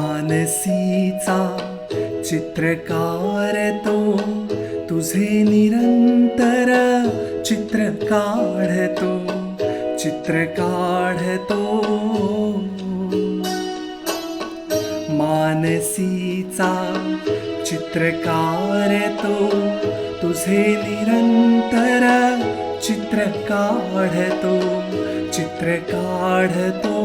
मानसीचा चित्रकार तो तुझे निरंतर चित्र काढतो चित्र काढतो मानसीचा चित्रकार तो तुझे निरंतर चित्र काढतो चित्र काढतो.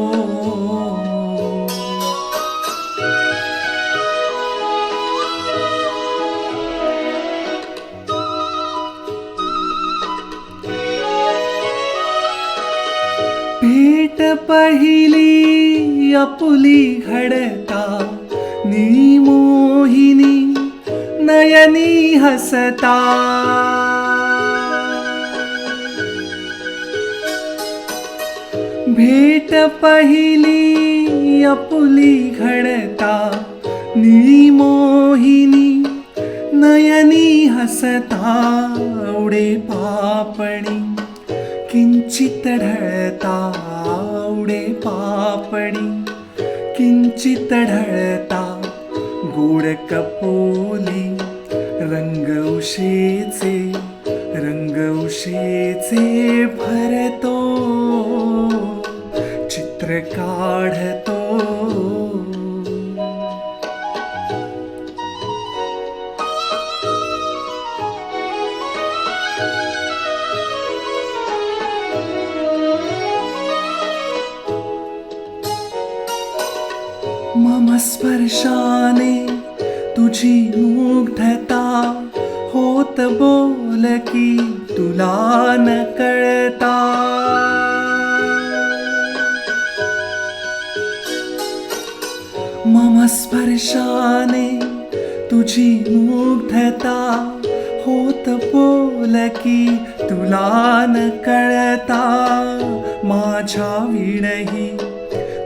भेट पहिली अपुली घडता नीम नयनी हसता. भेट पहिली अपुली घडता. मोहिनी नयनी हसता. उडे पापणी किंचित ढळता. उडे पापणी किंचित ढळता. गोड कपोली रंग रंगौशीचे रंग भरतो चित्र काढतो. मम स्पर्शाने तुझी मुग्धता होत बोल की तुला न कळता. मम स्पर्शाने तुझी मुग्धता होत बोल की तुला न कळता. माझ्या विणही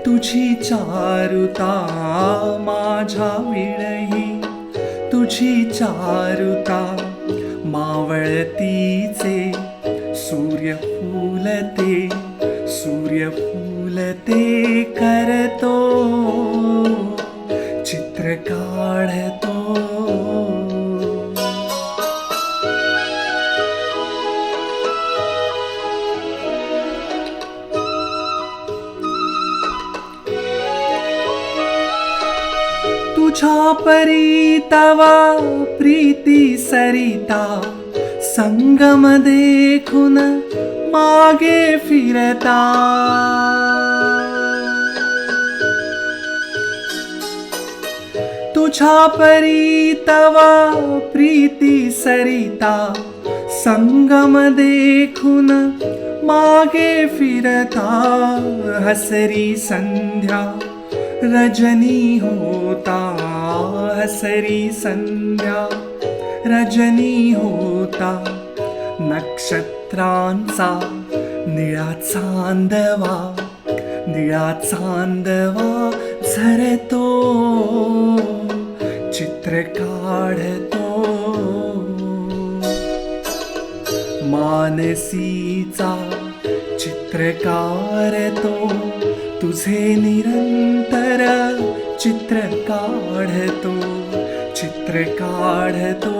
तुझी चारुता माझ्या विणही तुझी चारुता मावळतीचे सूर्य फुलते सूर्य फुलते करतो. चित्र काढतो. तुझ्या परी तवा प्रीती सरिता। संगम देखून मागे फिरता। तुझ्या परी तवा प्रीती सरिता। संगम देखून मागे फिरता। हसरी संध्या। रजनी होता हसरी संध्या। रजनी होता नक्षत्रांचा निळा चांदवा। निळा चांदवा झरतो चित्र काढतो। मानसीचा चित्रकार तो तुझे निरंतर चित्र काढतो चित्र काढतो.